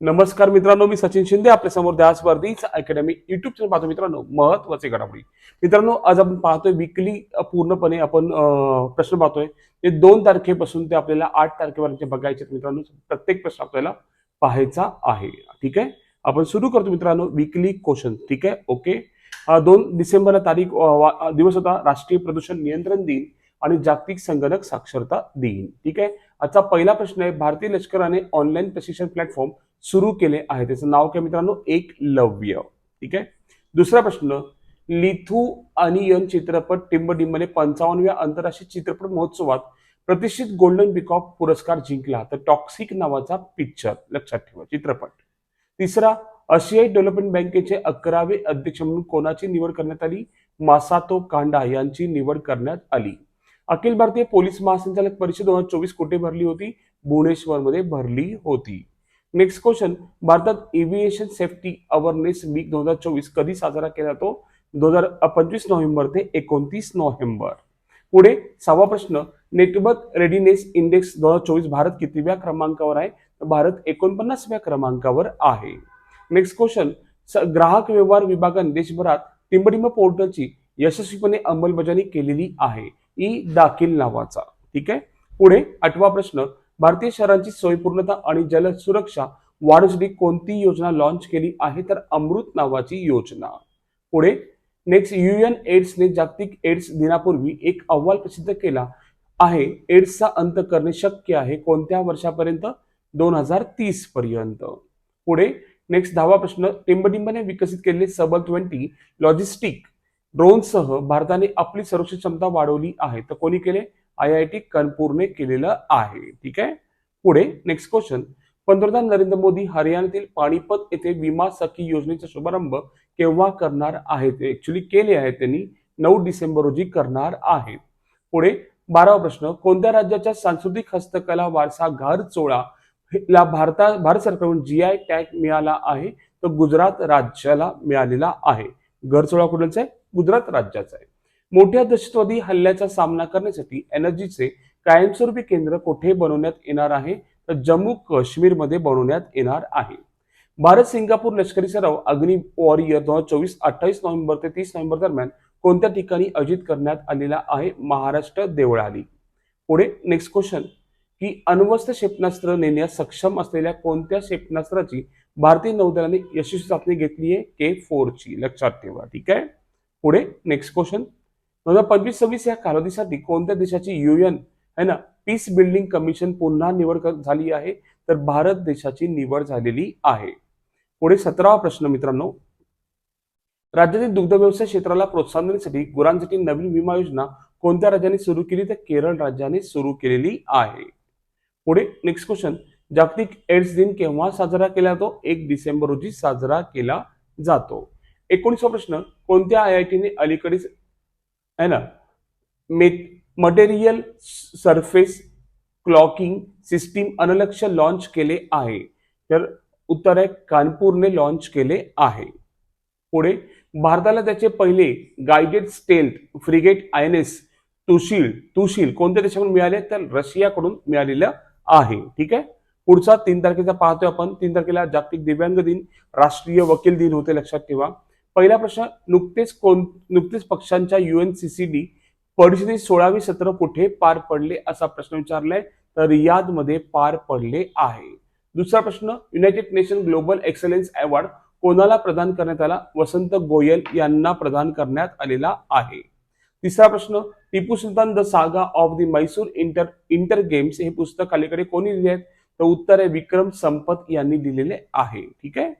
नमस्कार मित्रांनो मी सचिन शिंदे आपल्यासमोर द्यास अकॅडमी युट्यूब चॅनल पाहतो मित्रांनो महत्त्वाचे घडामोडी. मित्रांनो आज आपण पाहतोय विकली पूर्णपणे आपण प्रश्न पाहतोय. ते दोन तारखेपासून ते आपल्याला आठ तारखेपर्यंत बघायचे मित्रांनो. प्रत्येक प्रश्न आपल्याला पाहायचा आहे. ठीक आहे? आपण सुरू करतो मित्रांनो विकली क्वेश्चन ठीक आहे? ओके दोन डिसेंबरला तारीख दिवस होता. राष्ट्रीय प्रदूषण नियंत्रण दिन आणि जागतिक संगणक साक्षरता दिन. ठीक आहे? आजचा पहिला प्रश्न आहे भारतीय लष्कराने ऑनलाईन प्रशिक्षण प्लॅटफॉर्म सुरू केले आहे. त्याचं नाव काय मित्रांनो? एक लव्य. ठीक? आहे दुसरा प्रश्न लिथू अनियन चित्रपट टिंबडिंबने पंचावन्नव्या आंतरराष्ट्रीय चित्रपट महोत्सवात प्रतिष्ठित गोल्डन पिकॉक पुरस्कार जिंकला. तर टॉक्सिक नावाचा पिक्चर. लक्षात ठेवा चित्रपट. तिसरा आशियाई डेव्हलपमेंट बँकेचे अकरावे अध्यक्ष म्हणून कोणाची निवड करण्यात आली? मासातो कांडा यांची निवड करण्यात आली. अखिल भारतीय पोलीस महासंचालक परिषद दोन हजार चोवीस कुठे भरली होती? भुवनेश्वरमध्ये भरली होती. नेक्स्ट क्वेश्चन भारतात एव्हिएशन सेफ्टी अवेअरनेस वीक दोन हजार चोवीस कधी साजरा केला जातो? दोन हजार पंचवीस नोव्हेंबर ते एकोणतीस नोव्हेंबर. पुढे सहावा प्रश्न. नेटवर्क रेडीनेस इंडेक्स दोन हजार चोवीस भारत कितव्या क्रमांकावर आहे? भारत एकोणपन्नासव्या क्रमांकावर आहे. नेक्स्ट क्वेश्चन ग्राहक व्यवहार विभागाने देशभरात टिंबडिंब पोर्टलची यशस्वीपणे अंमलबजावणी केलेली आहे. ई दाखील नावाचा. ठीक आहे? पुढे आठवा प्रश्न. भारतीय शहरांची सोयपूर्णता आणि जल सुरक्षा वाढवण्यासाठी कोणती योजना लॉन्च केली आहे तर अमृत नावाची योजना. पुढे नेक्स्ट युएन एड्सने जागतिक एड्स दिनापूर्वी एक अहवाल प्रसिद्ध केला आहे. एड्सचा अंत करणे शक्य आहे कोणत्या वर्षापर्यंत? दोन हजार तीस पर्यंत. पुढे नेक्स्ट दहावा प्रश्न टिंबटिंबने विकसित केलेले सबल ट्वेंटी लॉजिस्टिक ड्रोनसह भारताने आपली संरक्षण क्षमता वाढवली आहे. तर कोणी केले? आय आय टी कानपूरने केलेलं आहे. ठीक आहे? पुढे नेक्स्ट क्वेश्चन पंतप्रधान नरेंद्र मोदी हरियाणातील पाणीपत येथे विमा सखी योजनेचा शुभारंभ केव्हा करणार आहेत? ऍक्च्युली केले आहे त्यांनी. नऊ डिसेंबर रोजी करणार आहेत. पुढे बारावा प्रश्न. कोणत्या राज्याच्या सांस्कृतिक हस्तकला वारसा घर चोळा ला भारता भारत सरकारकडून जी आय टॅग मिळाला आहे? तर गुजरात राज्याला मिळालेला आहे. घरचोळा कुठलाच आहे? गुजरात राज्याचा आहे. मोठ्या दहशतवादी हल्ल्याचा सामना करण्यासाठी एनर्जीचे कायमस्वरूपी केंद्र कोठे बनवण्यात येणार आहे? तर जम्मू काश्मीरमध्ये बनवण्यात येणार आहे. भारत सिंगापूर लष्करी सराव अग्नि वॉरियर दोन हजार चोवीस अठ्ठावीस नोव्हेंबर ते तीस नोव्हेंबर दरम्यान कोणत्या ठिकाणी आयोजित करण्यात आलेला आहे? महाराष्ट्र देवळाली. पुढे नेक्स्ट क्वेश्चन की अण्वस्त्र क्षेपणास्त्र नेण्यास सक्षम असलेल्या कोणत्या क्षेपणास्त्राची भारतीय नौदलाने यशस्वी चाचणी घेतली आहे? के फोरची. लक्षात ठेवा. ठीक आहे? पुढे नेक्स्ट क्वेश्चन दोन हजार पंचवीस सव्वीस या कालावधीसाठी कोणत्या देशाची युएन है ना पीस बिल्डिंग कमिशन पुन्हा निवड झाली आहे? तर भारत देशाची निवड झालेली आहे. पुढे सतरावा प्रश्न मित्रांनो. राज्यातील दुग्ध व्यवसाय क्षेत्राला प्रोत्साहन देण्यासाठी गुरांसाठी नवीन विमा योजना कोणत्या राज्याने सुरू केली? तर केरळ राज्याने सुरू केलेली आहे. पुढे नेक्स्ट क्वेश्चन जागतिक एड्स दिन केव्हा साजरा केला जातो? एक डिसेंबर रोजी साजरा केला जातो. एकोणीसवा प्रश्न. कोणत्या आय आय टीने अलीकडेच है ना? Material surface cloaking system Anulaksh launch केले आहे तर उत्तर आहे कानपूरने लॉन्च केले आहे। पुढे भारताला त्याचे पहिले guided stealth frigate I N S Tushil Tushil कोणत्या देशाकडून मिळाले? तर रशियाकडून मिळालेलं आहे. ठीक आहे? पुढचा तीन तारखेचा पाहतोय आपण. तीन तारखेला जागतिक दिव्यांग दिन राष्ट्रीय वकील दिन होते लक्षात ठेवा. पहिला प्रश्न नुकतेच कोण नुकतेच पक्षांच्या U N C C D परिषदे सोळावे सत्र कुठे पार पडले असा प्रश्न विचारलाय तर रियादमध्ये पार पडले आहे. दुसरा प्रश्न United Nation global excellence award कोणाला प्रदान करण्यात आला? वसंत गोयल यांना प्रदान करण्यात आलेला आहे. तिसरा प्रश्न Tipu Sultan the saga of the Mysore inter inter games हे पुस्तक अलीकडे कोणी लिहिले आहेत? तर उत्तर आहे विक्रम संपत यांनी लिहिलेले आहे. ठीक आहे?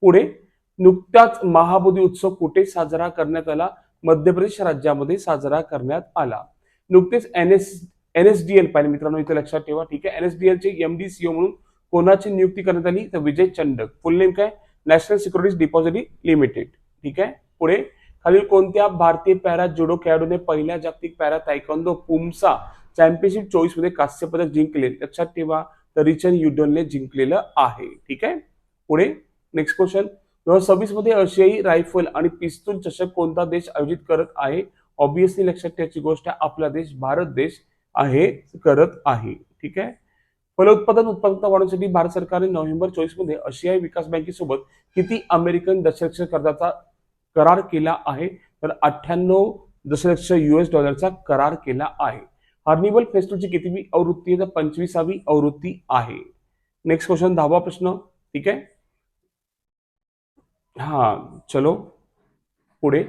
पुढे नुकताच महाबोधी उत्सव कुठे साजरा करण्यात आला? मध्य प्रदेश राज्यामध्ये साजरा करण्यात आला. नुकतेच N S N S D L पाहिजे मित्रांनो इथे लक्षात ठेवा. ठीक आहे? एन एस डी एलचे एम डी सीओ म्हणून कोणाची नियुक्ती करण्यात आली? तर विजय चंडक फुल नेम काय? नॅशनल सिक्युरिटीज डिपॉझिटरी लिमिटेड ठीक आहे? पुढे खालील कोणत्या भारतीय पॅरा जुडो खेळाडूने पहिल्या जागतिक पॅरा तायकोंदो पुमसा चॅम्पियनशिप चोवीसमध्ये कांस्य पदक जिंकले? लक्षात ठेवा. तर रिचन युडनने जिंकलेलं आहे. ठीक आहे? पुढे नेक्स्ट क्वेश्चन दोन हजार सव्वीसमध्ये आशियाई रायफल आणि पिस्तूल चषक कोणता देश आयोजित करत आहे? ऑब्विसली लक्षात ठेवायची गोष्ट आपला देश भारत देश आहे करत आहे. ठीक आहे? फलोत्पादन उत्पादकता वाढवण्यासाठी भारत सरकारने नोव्हेंबर चोवीसमध्ये आशियाई विकास बँकेसोबत किती अमेरिकन दशलक्ष कर्जाचा करार केला आहे? तर अठ्ठ्याण्णव दशलक्ष युएस डॉलरचा करार केला आहे. हर्निबल फेस्टिवलची कितीवी आवृत्ती आहे? तर पंचवीसावी आवृत्ती आहे. नेक्स्ट क्वेश्चन दहावा प्रश्न. ठीक आहे? हा चलो. पुढे.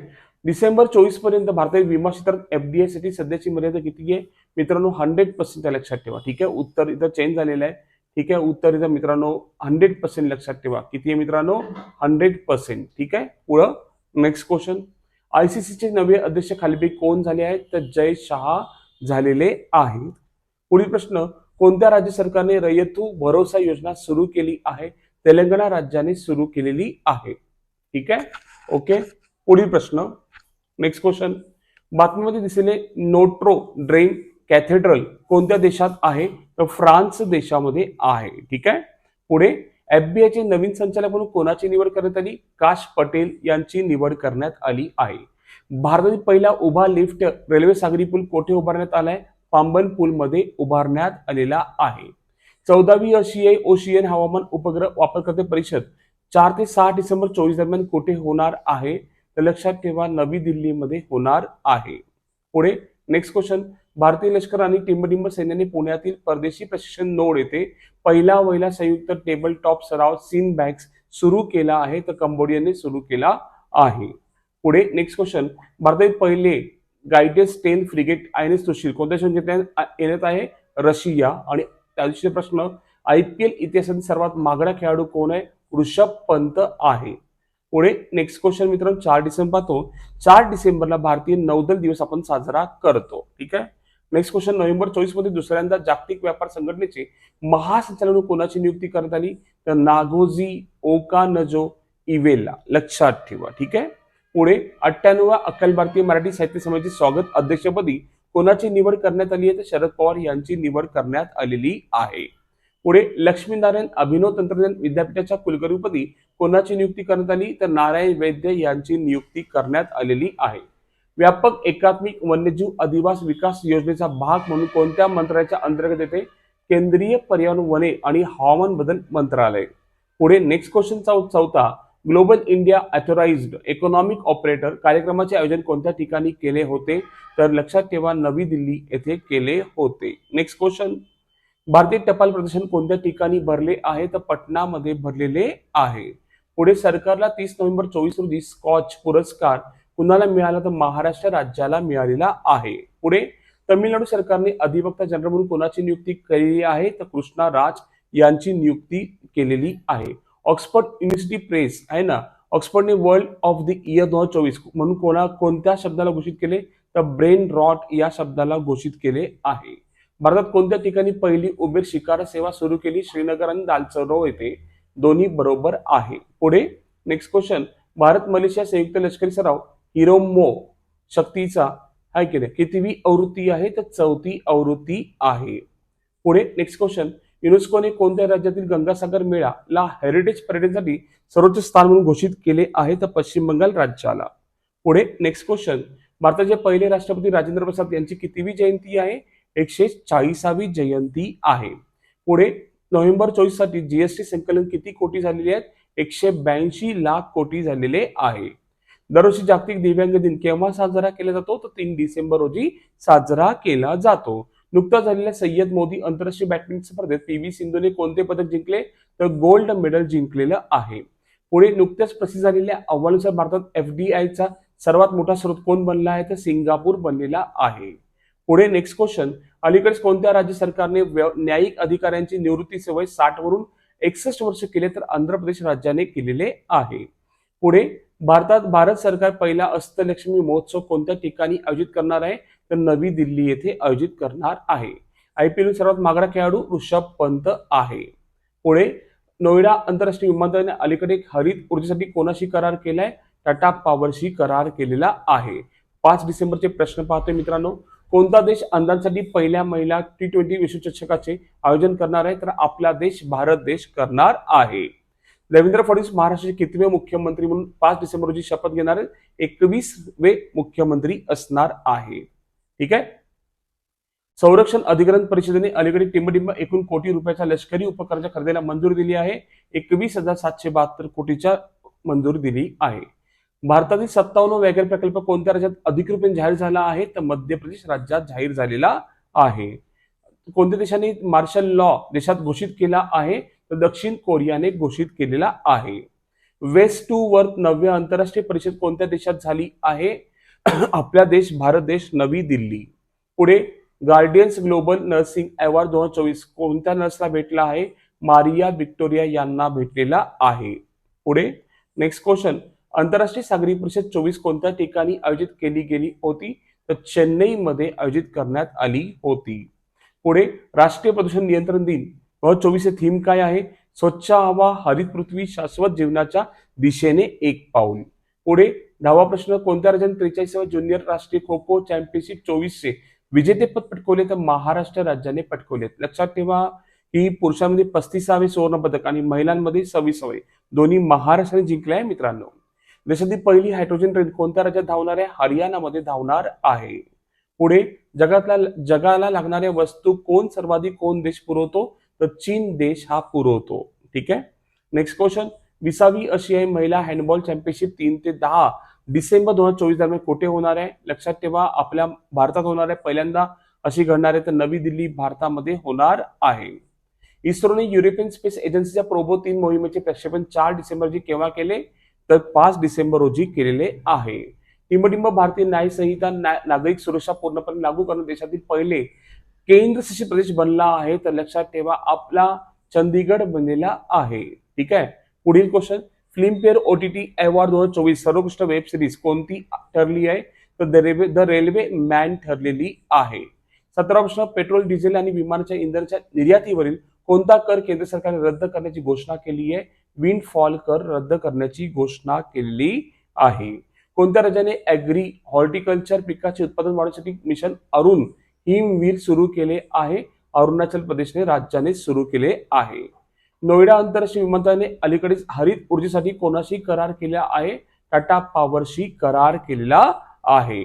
डिसेंबर चोवीसपर्यंत भारतीय विमा क्षेत्रात एफडीआयसाठी सध्याची मर्यादा किती आहे? मित्रांनो हंड्रेड पर्सेंट लक्षात ठेवा. ठीक आहे? उत्तर इथं चेंज झालेलं आहे. ठीक आहे? उत्तर इथं मित्रांनो हंड्रेड पर्सेंट लक्षात ठेवा. किती आहे मित्रांनो? हंड्रेड पर्सेंट ठीक आहे? पुढं. नेक्स्ट क्वेश्चन आयसीसीचे नवे अध्यक्ष खालीपैकी कोण झाले आहेत? तर जय शहा झालेले आहेत. पुढील प्रश्न कोणत्या राज्य सरकारने रयतू भरोसा योजना सुरू केली आहे? तेलंगणा राज्याने सुरू केलेली आहे. ठीक आहे? ओके पुढील प्रश्न. नेक्स्ट क्वेश्चन बातमीमध्ये दिसलेले नोट्रो ड्रेन कॅथेड्रल कोणत्या देशात आहे? तर फ्रान्स देशामध्ये आहे. ठीक आहे? पुढे एफबीआयचे चे नवीन संचालक म्हणून कोणाची निवड करण्यात आली? काश पटेल यांची निवड करण्यात आली आहे. भारतातील पहिला उभा लिफ्ट रेल्वे सागरी पूल कोठे उभारण्यात आलाय? पांबन पूल मध्ये उभारण्यात आलेला आहे. चौदावी आशियाई ओशियन हवामान उपग्रह वापरकर्ते परिषद चार ते सहा डिसेंबर चोवीस दरम्यान कुठे होणार आहे? तर लक्षात ठेवा नवी दिल्लीमध्ये होणार आहे. पुढे नेक्स्ट क्वेश्चन भारतीय लष्कर आणि टिंबटिंब सैन्याने पुण्यातील परदेशी प्रशिक्षण नोड येथे पहिला वहिला संयुक्त टेबल टॉप सराव सीन बॅग्स सुरू केला आहे. तर कंबोडियाने सुरू केला आहे. पुढे नेक्स्ट क्वेश्चन भारतात पहिले guided ten frigate I N S Sushil कोणत्या संघटनेत येण्यात आहे? रशिया. आणि त्या दिवशी प्रश्न आय पी एल इतिहासातील सर्वात महागडा खेळाडू कोण आहे? ऋषभ पंत आहे. पुढे नेक्स्ट क्वेश्चन मित्रांनो चार डिसेंबर पाहतो. चार डिसेंबरला भारतीय नौदल दिवस आपण साजरा करतो. ठीक आहे? नेक्स्ट क्वेश्चन नोव्हेंबर चोवीसमध्ये दुसऱ्यांदा जागतिक व्यापार संघटनेचे महासंचालक कोणाची नियुक्ती करण्यात आली? तर नागोजी ओकानजो इवेला. लक्षात ठेवा. ठीक आहे? पुढे अठ्ठ्याण्णव अखिल भारतीय मराठी साहित्य समाजाचे स्वागत अध्यक्षपदी कोणाची निवड करण्यात आली आहे? तर शरद पवार यांची निवड करण्यात आलेली आहे. पुढे लक्ष्मीनारायण अभिनव तंत्रज्ञान विद्यापीठाच्या कुलगुरूपदी कोणाची नियुक्ती करण्यात आली? तर नारायण वैद्य यांची नियुक्ती करण्यात आलेली आहे. व्यापक एकात्मिक वन्यजीव अधिवास विकास योजनेचा भाग म्हणून कोणत्या मंत्रालयाच्या अंतर्गत येते? केंद्रीय पर्यावरण वने आणि हवामान बदल मंत्रालय. पुढे नेक्स्ट क्वेश्चन चौथा global India authorised economic operator कार्यक्रमाचे आयोजन कोणत्या ठिकाणी केले होते? तर लक्षात ठेवा नवी दिल्ली येथे केले होते. नेक्स्ट क्वेश्चन भारतीय टपाल प्रदर्शन कोणत्या ठिकाणी भरले आहे? तर पटनामध्ये भरलेले आहे. पुढे सरकारला तीस नोव्हेंबर चोवीस रोजी स्कॉच पुरस्कार कुणाला मिळाला? तर महाराष्ट्र राज्याला मिळालेला आहे. पुढे तमिळनाडू सरकारने अधिवक्ता जनरल म्हणून कोणाची नियुक्ती केलेली आहे? तर कृष्णा राज यांची नियुक्ती केलेली आहे. ऑक्सफर्ड युनिव्हर्सिटी प्रेस आहे ना? ऑक्सफर्डने वर्ल्ड ऑफ द इयर दोन हजार चोवीस म्हणून कोणा कोणत्या शब्दाला घोषित केले? तर ब्रेन रॉट या शब्दाला घोषित केले आहे. भारतात कोणत्या ठिकाणी पहिली उबेर शिकार सेवा सुरू केली? श्रीनगर आणि दालचरो येथे. दोन्ही बरोबर आहे. पुढे नेक्स्ट क्वेश्चन भारत मलेशिया संयुक्त लष्करी सराव. हिरोमो शक्तीचा हाय की नाही? कितवी आवृत्ती आहे? तर चौथी आवृत्ती आहे. पुढे नेक्स्ट क्वेश्चन युनेस्कोने कोणत्या राज्यातील गंगासागर मेळा ला हेरिटेज पर्यटनसाठी सर्वोच्च स्थान म्हणून घोषित केले आहे? तर पश्चिम बंगाल राज्याला. पुढे नेक्स्ट क्वेश्चन भारताचे पहिले राष्ट्रपती राजेंद्र प्रसाद यांची कितवी जयंती आहे? एकशे चाळीसावी जयंती आहे. पुढे नोव्हेंबर चोवीससाठी जीएसटी संकलन किती कोटी झालेले आहेत एकशे ब्याऐंशी लाख कोटी झालेले आहे. दरवर्षी जागतिक दिव्यांग दिन केव्हा साजरा केला जातो? तर तीन डिसेंबर रोजी साजरा केला जातो. नुकताच झालेल्या सय्यद मोदी आंतरराष्ट्रीय बॅडमिंटन स्पर्धेत पी व्ही सिंधूने कोणते पदक जिंकले? तर गोल्ड मेडल जिंकलेलं आहे. पुढे नुकत्याच प्रसिद्ध झालेल्या अहवालानुसार भारतात एफडीआयचा सर्वात मोठा स्रोत कोण बनला आहे? तर सिंगापूर बनलेला आहे. पुढे नेक्स्ट क्वेश्चन अलीकडेच कोणत्या राज्य सरकारने न्यायिक अधिकाऱ्यांची निवृत्ती सवय साठ वरून एकसष्ट वर्ष केले तर आंध्र प्रदेश राज्याने केलेले आहे? पुढे भारतात भारत सरकार पहिला अस्तलक्ष्मी महोत्सव कोणत्या ठिकाणी आयोजित करणार आहे? तर नवी दिल्ली येथे आयोजित करणार आहे. आय पी एल सर्वात मागणा खेळाडू ऋषभ पंत आहे. पुढे नोएडा आंतरराष्ट्रीय विमानतळाने अलीकडे हरित ऊर्जेसाठी कोणाशी करार केलाय? टाटा पॉवरशी करार केलेला आहे. पाच डिसेंबरचे प्रश्न पाहतोय मित्रांनो. कोणता देश अंधांसाठी पहिल्या महिला टी ट्वेंटी विश्वचषकाचे आयोजन करणार आहे तर आपला देश भारत देश करणार आहे. देवेंद्र फडणवीस महाराष्ट्राचे कितवे मुख्यमंत्री म्हणून पाच डिसेंबर रोजी शपथ घेणार आहेत? एकवीसवे मुख्यमंत्री असणार आहे. ठीक आहे? संरक्षण अधिग्रहण परिषदेने अलीकडे टिंबटिंब एकूण कोटी रुपयाच्या लष्करी उपकरणाच्या खरेदीला मंजुरी दिली आहे. एकवीस हजार सातशे बहात्तर कोटीच्या मंजुरी दिली आहे. भारतातील सत्तावन्न व्याघ्र प्रकल्प कोणत्या राज्यात अधिकृतपणे जाहीर झाला आहे? तर मध्य प्रदेश राज्यात जाहीर झालेला आहे. कोणत्या देशाने मार्शल लॉ देशात घोषित केला आहे? तर दक्षिण कोरियाने घोषित केलेला आहे. वेस्ट टू वर्थ नवव्या आंतरराष्ट्रीय परिषद कोणत्या देशात झाली आहे? आपला देश भारत देश नवी दिल्ली. पुढे गार्डियन्स ग्लोबल नर्सिंग अवॉर्ड दोन हजार चोवीस कोणत्या नर्सला भेटला आहे? मारिया विक्टोरिया यांना भेटलेला आहे. पुढे नेक्स्ट क्वेश्चन आंतरराष्ट्रीय सागरी परिषद चोवीस कोणत्या ठिकाणी आयोजित केली गेली होती? तर चेन्नईमध्ये आयोजित करण्यात आली होती. पुढे राष्ट्रीय प्रदूषण नियंत्रण दिन. व चोवीसचे चोवीस थीम काय आहे? स्वच्छ हवा हरित पृथ्वी शाश्वत जीवनाच्या दिशेने एक पाऊल. पुढे दहावा प्रश्न कोणत्या राज्याने त्रेचाळीसाव्या ज्युनियर राष्ट्रीय खो खो चॅम्पियनशिप चोवीसचे विजेतेपद पटकवले तर महाराष्ट्र राज्याने पटकवले लक्षात ठेवा की पुरुषांमध्ये पस्तीसावे सुवर्ण पदक आणि महिलांमध्ये सव्वीसावे. दोन्ही महाराष्ट्राने जिंकले आहे मित्रांनो. देशातील पहिली हायड्रोजन ट्रेन कोणत्या राज्यात धावणार आहे? हरियाणामध्ये धावणार आहे. पुढे जगातल्या जगाला लागणाऱ्या वस्तू कोण सर्वाधिक कोण देश पुरवतो? तर चीन देश हा पुरवतो. ठीक आहे? नेक्स्ट क्वेश्चन विसावी आशियाई महिला हँडबॉल चॅम्पियनशिप तीन ते दहा डिसेंबर दोन हजार चोवीस दरम्यान कुठे होणार आहे? लक्षात ठेवा आपल्या भारतात होणार आहे. पहिल्यांदा अशी घडणार आहे तर नवी दिल्ली भारतामध्ये होणार आहे. इस्रोने युरोपियन स्पेस एजन्सीच्या प्रोबो तीन मोहिमेचे प्रक्षेपण चार डिसेंबर रोजी केव्हा केले? तर पाच डिसेंबर रोजी केलेले आहे. टिंबटिंब भारतीय न्याय संहिता नागरिक सुरक्षा पूर्णपणे लागू करून देशातील पहिले केंद्रशासित प्रदेश बनला आहे. तर लक्षात ठेवा आपला चंदीगड बनलेला आहे. ठीक आहे? पुढील question Filmfare O T award दोन हजार चोवीस सर्वोत्कृष्ट वेब सिरीज कोणती ठरली आहे? तर the railway the railway men ठरलेली आहे. सतरा प्रश्न पेट्रोल डिझेल आणि विमानाच्या इंधनाच्या निर्यातीवरील कोणता कर केंद्र सरकारने रद्द करण्याची घोषणा केली आहे? विंड कर रद्द करण्याची घोषणा केलेली आहे. कोणत्या राज्याने ॲग्री हॉर्टिकल्चर पिकाचे उत्पादन वाढवण्यासाठी मिशन अरुण हिमवीर सुरू केले आहे? अरुणाचल प्रदेशने राज्याने सुरू केले आहे. नोएडा आंतरराष्ट्रीय विमानतळाने अलीकडेच हरित ऊर्जेसाठी कोणाशी करार केला आहे? टाटा पॉवरशी करार केलेला आहे.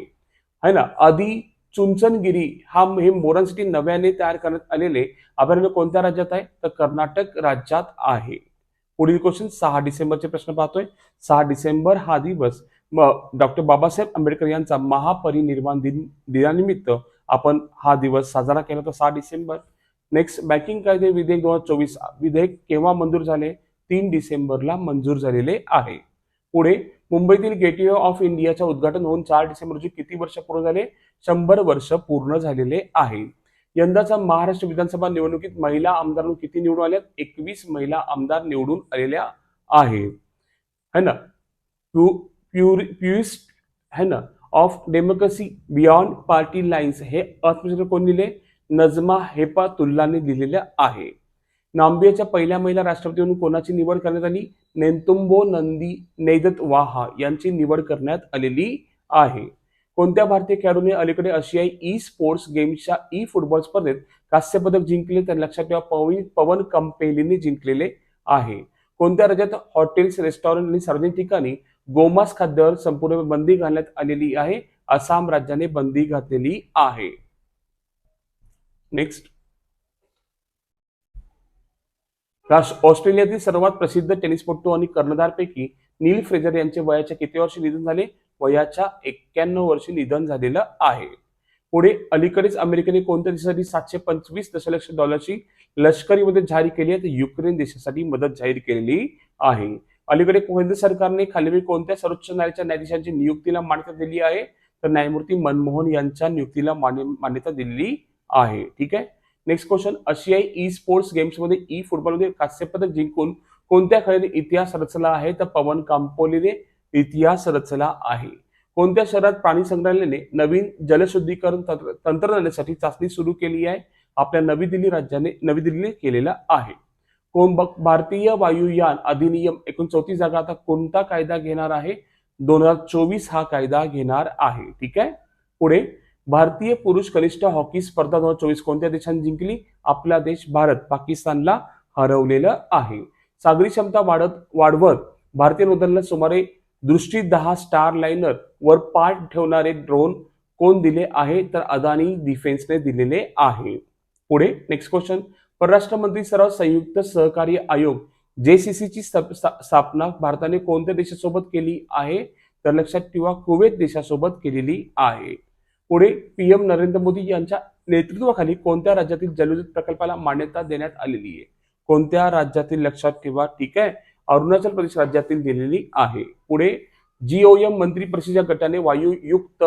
है ना? आधी चुंचनगिरी हा हे मोरांसाठी नव्याने तयार करण्यात आलेले. अभयारण्य कोणत्या राज्यात आहे? तर कर्नाटक राज्यात आहे. पुढील क्वेश्चन सहा डिसेंबरचे प्रश्न पाहतोय. सहा डिसेंबर हा दिवस डॉक्टर बाबासाहेब आंबेडकर यांचा महापरिनिर्वाण दिन दिनानिमित्त आपण हा दिवस साजरा केला तर सहा डिसेंबर. नेक्स्ट बँकिंग कायदे विधेयक दोन हजार चोवीस विधेयक केव्हा मंजूर झाले? तीन डिसेंबरला मंजूर झालेले आहे. पुढे मुंबईतील गेटवे ऑफ इंडियाच्या उद्घाटन होऊन चार डिसेंबर रोजी किती वर्ष पूर्ण झाले? शंभर वर्ष पूर्ण झालेले आहे. यंदाचा महाराष्ट्र विधानसभा निवडणुकीत महिला आमदार किती निवडून आल्या एकवीस महिला आमदार निवडून आलेल्या आहेत. है ना? प्यू प्युर प्युरिस्ट है ना? Of democracy beyond party lines हे अर्थशास्त्र कोण दिले नजमा हेपातुल्लाने दिलेले आहे. नाम्बियाच्या पहिल्या महिला राष्ट्रपती म्हणून कोणाची निवड करण्यात आली? नेंतुंबो नंदी नैदत वाहा यांची निवड करण्यात आलेली आहे. कोणत्या भारतीय खेळाडूने अलीकडे आशियाई ई स्पोर्ट्स गेम्सच्या ई फुटबॉल स्पर्धेत कांस्य पदक जिंकले तर लक्षात ठेवा पवन पवन कंपेलीने जिंकलेले आहे. कोणत्या राज्यात हॉटेल्स रेस्टॉरंट आणि सार्वजनिक ठिकाणी गोमांस खाद्यावर संपूर्ण बंदी घालण्यात आलेली आहे? आसाम राज्याने बंदी घातलेली आहे. नेक्स्ट ऑस्ट्रेलियातील सर्वात प्रसिद्ध टेनिसपटू आणि कर्णधारपैकी नील फ्रेजर यांचे वयाच्या किती वर्षी निधन झाले? वयाच्या एक्क्याण्णव वर्षी निधन झालेलं आहे. पुढे अलीकडेच अमेरिकेने कोणत्या देशासाठी सातशे पंचवीस दशलक्ष डॉलरची लष्करी मदत जाहीर केली आहे. तर युक्रेन देशासाठी मदत जाहीर केलेली आहे. अलीकडे केंद्र सरकारने खालील कोणत्या सर्वोच्च न्यायालयाच्या न्यायाधीशांची नियुक्तीला मान्यता दिली आहे? तर न्यायमूर्ती मनमोहन यांच्या नियुक्तीला मान्य मान्यता दिलेली आहे. ठीक आहे? नेक्स्ट क्वेश्चन आशियाई ई स्पोर्ट्स गेम्समध्ये ई फुटबॉलमध्ये कांस्य पदक जिंकून कोणत्या खेळाने इतिहास रचला आहे? तर पवन कांपोलीने इतिहास रचला आहे. कोणत्या शहरात प्राणी संग्रहालयाने नवीन जलशुद्धीकरण तंत्र- तंत्रज्ञानासाठी चाचणी सुरू केली आहे? आपल्या नवी दिल्ली राज्याने नवी दिल्लीने केलेला आहे. कोण भारतीय वायुयान अधिनियम एकूण चौतीस जागा आता कोणता कायदा घेणार आहे? दोन हजार चोवीस हा कायदा घेणार आहे. ठीक आहे? पुढे भारतीय पुरुष कनिष्ठ हॉकी स्पर्धा दोन हजार चोवीस कोणत्या देशाने जिंकली? आपला देश भारत पाकिस्तानला हरवलेलं आहे. सागरी क्षमता वाढत वाढवत भारतीय नौदलाला सुमारे दृष्टी दहा स्टार लाइनर वर पाठ ठेवणारे ड्रोन कोण दिले आहे? तर अदानी डिफेन्सने दिलेले आहे. पुढे नेक्स्ट क्वेश्चन परराष्ट्र मंत्री सराव संयुक्त सहकार्य आयोग जेसीसीची स्थापना भारताने कोणत्या देशासोबत केली आहे? तर लक्षात ठेवा कुवेत देशासोबत केलेली आहे. पुढे पीएम नरेंद्र मोदी यांच्या नेतृत्वाखाली कोणत्या राज्यातील जलविद्युत प्रकल्पाला मान्यता देण्यात आलेली आहे? कोणत्या राज्यातील लक्षात ठेवा ठीक आहे? अरुणाचल प्रदेश राज्यातील दिलेली आहे. पुढे जीओएम मंत्री परिषदेच्या गटाने वायुयुक्त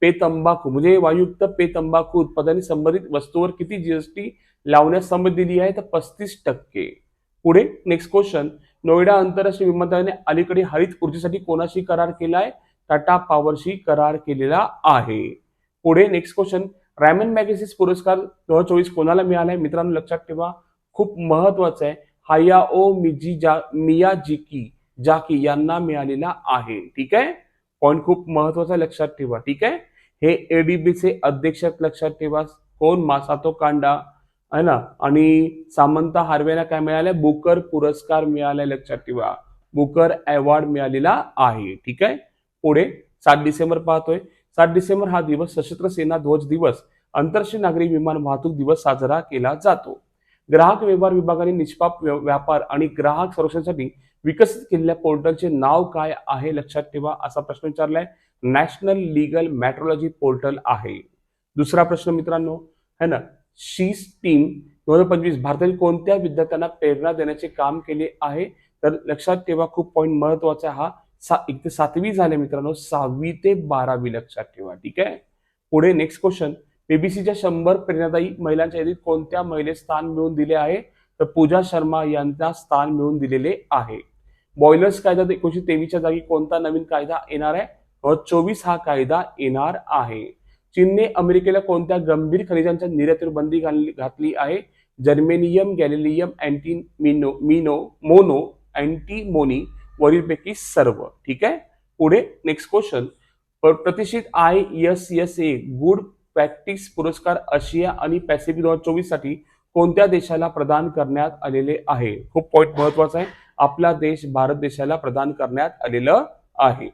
पे तंबाखू म्हणजे वायुयुक्त पे तंबाखू उत्पादने संबंधित वस्तूवर किती जीएसटी लावण्यास संमत दिली आहे? तर पस्तीस टक्के. पुढे नेक्स्ट क्वेश्चन नोएडा आंतरराष्ट्रीय विमानतळाने अलीकडे हरित ऊर्जेसाठी कोणाशी करार केला आहे टाटा पॉवरशी करार केलेला आहे. पुढे नेक्स्ट क्वेश्चन रॅमन मॅगेसिस पुरस्कार दोन हजार चोवीस कोणाला मिळालाय? मित्रांनो लक्षात ठेवा. खूप महत्वाचं आहे. हायाओ मिजी जा मियाजिकी जाकी यांना मिळालेला आहे. ठीक आहे? पॉईंट खूप महत्त्वाचा लक्षात ठेवा. ठीक आहे? हे एडीबीचे अध्यक्ष लक्षात ठेवा. कोण? मासातो कांडा. है ना? आणि सामंता हार्वेला काय मिळालंय? बुकर पुरस्कार मिळालाय लक्षात ठेवा. बुकर अवॉर्ड मिळालेला आहे. ठीक आहे? पुढे सात डिसेंबर पाहतोय. सात डिसेंबर हा दिवस सशस्त्र सेना ध्वज दिवस. आंतरराष्ट्रीय नागरी विमान वाहतूक दिवस साजरा केला जातो. ग्राहक व्यवहार विभागाने निष्पाप व्यापार आणि ग्राहक संरक्षणासाठी विकसित केलेल्या पोर्टलचे नाव काय आहे लक्षात ठेवा असा प्रश्न विचारलाय. नॅशनल लीगल मॅट्रोलॉजी पोर्टल आहे. दुसरा प्रश्न मित्रांनो है ना? शीस टीम दोन हजार पंचवीस भारतातील कोणत्या विद्यार्थ्यांना प्रेरणा देण्याचे काम केले आहे? तर लक्षात ठेवा खूप पॉईंट महत्त्वाचा हा. सा एक ते सातवी झाले मित्रांनो सहावी ते बारावी लक्षात ठेवा ठीक आहे? पुढे नेक्स्ट क्वेश्चन बीबीसीच्या शंभर प्रेरणादायी महिलांच्या यादीत कोणत्या महिलेस स्थान मिळवून दिले आहे? तर पूजा शर्मा यांना स्थान मिळवून दिलेले आहे. बॉयलर्स कायदा एकोणीशे तेवीसच्या जागी कोणता नवीन कायदा येणार आहे? चोवीस हा कायदा येणार आहे. चीनने अमेरिकेला कोणत्या गंभीर खनिजांच्या निर्यातीवर बंदी घातली आहे? जर्मेनियम गॅलिलियम अँटी मिनो मिनो मोनो अँटीमोनी वरीलपैकी सर्व. ठीक आहे? पुढे नेक्स्ट क्वेश्चन प्रतिष्ठित I S S A good practice पुरस्कार आशिया आणि पॅसिफिक दोन हजार चोवीससाठी कोणत्या देशाला प्रदान करण्यात आलेले आहे? खूप पॉईंट महत्त्वाचा आहे. आपला देश भारत देशाला प्रदान करण्यात आलेलं आहे.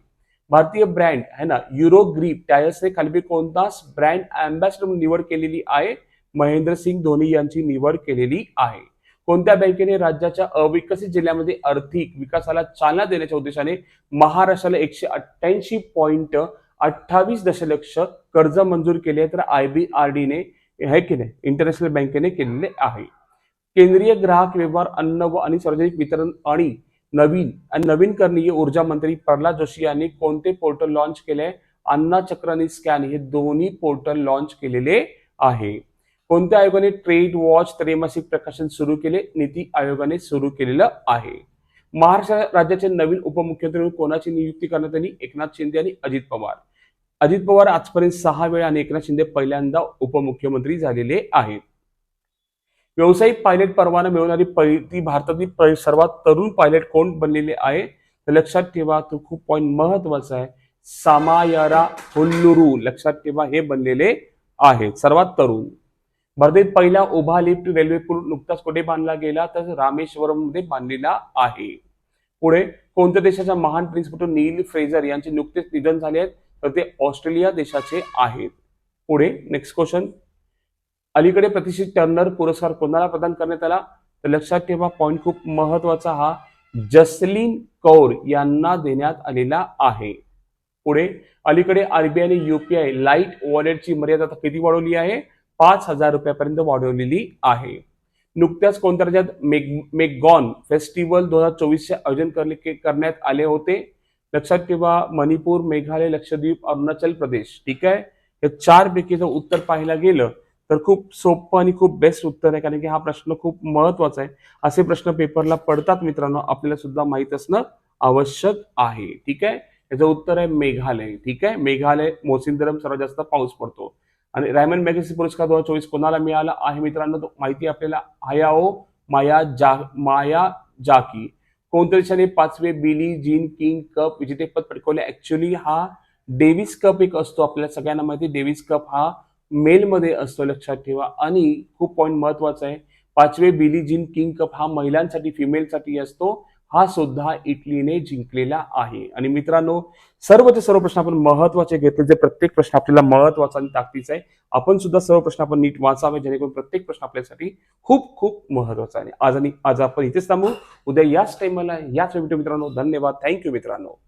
भारतीय ब्रँड है ना? युरो ग्रीप टायर्सने खाली कोणता ब्रँड अँबॅसिडर म्हणून निवड केलेली आहे? महेंद्र सिंग धोनी यांची निवड केलेली आहे. कोणत्या बँकेने राज्याच्या अविकसित जिल्ह्यामध्ये आर्थिक विकासाला चालना देण्याच्या उद्देशाने महाराष्ट्राला एकशे अठ्ठ्याऐंशी पॉईंट अठ्ठावीस दशलक्ष कर्ज मंजूर केले तर आयबीआरडीने हे केले इंटरनॅशनल बँकेने केलेले आहे. केंद्रीय ग्राहक व्यवहार अन्न व आणि सार्वजनिक वितरण आणि नवीन आणि नवीनकरणीय ऊर्जा मंत्री प्रल्हाद जोशी यांनी कोणते पोर्टल लॉन्च केले? अन्ना चक्र आणि स्कॅन हे दोन्ही पोर्टल लॉन्च केलेले आहे. कोणत्या आयोगाने ट्रेड वॉच त्रैमासिक प्रकाशन सुरू केले? नीती आयोगाने सुरू केलेलं आहे. महाराष्ट्र राज्याचे नवीन उपमुख्यमंत्री म्हणून कोणाची नियुक्ती करण्यात आली? एकनाथ शिंदे आणि अजित पवार. अजित पवार आजपर्यंत सहा वेळा आणि एकनाथ शिंदे पहिल्यांदा उपमुख्यमंत्री झालेले आहेत. व्यावसायिक पायलट परवाना मिळवणारी पहिली भारतातील सर्वात तरुण पायलट कोण बनलेले आहे? तर लक्षात ठेवा तो खूप पॉईंट महत्त्वाचा आहे. सामायारा हुल्लुरू लक्षात ठेवा हे बनलेले आहेत. सर्वात तरुण. भारतात पहिला उभा लिफ्ट रेल्वे पूल नुकताच कुठे बांधला गेला? तर रामेश्वरममध्ये बांधलेला आहे. पुढे कोणत्या देशाच्या महान प्रिन्सिपल नील फ्रेझर यांचे नुकतेच निधन झाले आहेत? तर ते ऑस्ट्रेलिया देशाचे आहेत. पुढे नेक्स्ट क्वेश्चन अलीकडे प्रतिष्ठित टर्नर पुरस्कार कोणाला प्रदान करण्यात आला? तर लक्षात ठेवा पॉईंट खूप महत्त्वाचा हा. जसलीन कौर यांना देण्यात आलेला आहे. पुढे अलीकडे आरबीआयने युपीआय लाइट वॉलेटची मर्यादा आता किती वाढवली आहे? पाच हजार रुपयापर्यंत वाढवलेली आहे. नुकत्याच कोणत्या राज्यात मेग मेगॉन फेस्टिवल दोन हजार चोवीसचे आयोजन करण्यात आले होते? लक्षात ठेवा मणिपूर मेघालय लक्षद्वीप अरुणाचल प्रदेश ठीक आहे? या चार पैकी जर उत्तर पाहायला गेलं तर खूप सोपं आणि खूप बेस्ट उत्तर आहे कारण की हा प्रश्न खूप महत्त्वाचा आहे. असे प्रश्न पेपरला पडतात मित्रांनो आपल्याला सुद्धा माहीत असणं आवश्यक आहे ठीक आहे? याचं उत्तर आहे मेघालय ठीक आहे? मेघालय मोसिंदरम सर्वात जास्त पाऊस पडतो. आणि रायमन मॅगसी पुरस्कार दोन हजार चोवीस कोणाला मिळाला आहे मित्रांनो? माहिती आपल्याला आयाओ माया जा माया जाकी. कोणत्या देशाने पाचवे बिली जीन किंग कप विजेतेपद पटकवले? ऍक्च्युली हा डेव्हिस कप एक असतो आपल्या सगळ्यांना माहिती डेव्हिस कप हा मेलमध्ये असतो लक्षात ठेवा. आणि खूप पॉईंट महत्त्वाचा आहे पाचवे बिली जीन किंग कप हा महिलांसाठी फिमेलसाठी असतो. हा सुद्धा इटलीने जिंकलेला आहे. आणि मित्रांनो सर्वचे सर्व प्रश्न आपण महत्त्वाचे घेतले जे प्रत्येक प्रश्न आपल्याला महत्त्वाचा आणि ताकदीचा आहे आपण सुद्धा सर्व प्रश्न आपण नीट वाचावे जेणेकरून प्रत्येक प्रश्न आपल्यासाठी खूप खूप महत्त्वाचा आहे. आज आणि आज आपण इथेच थांबू. उद्या याच टाइमला याच व्हिडिओ मित्रांनो. धन्यवाद. थँक्यू मित्रांनो.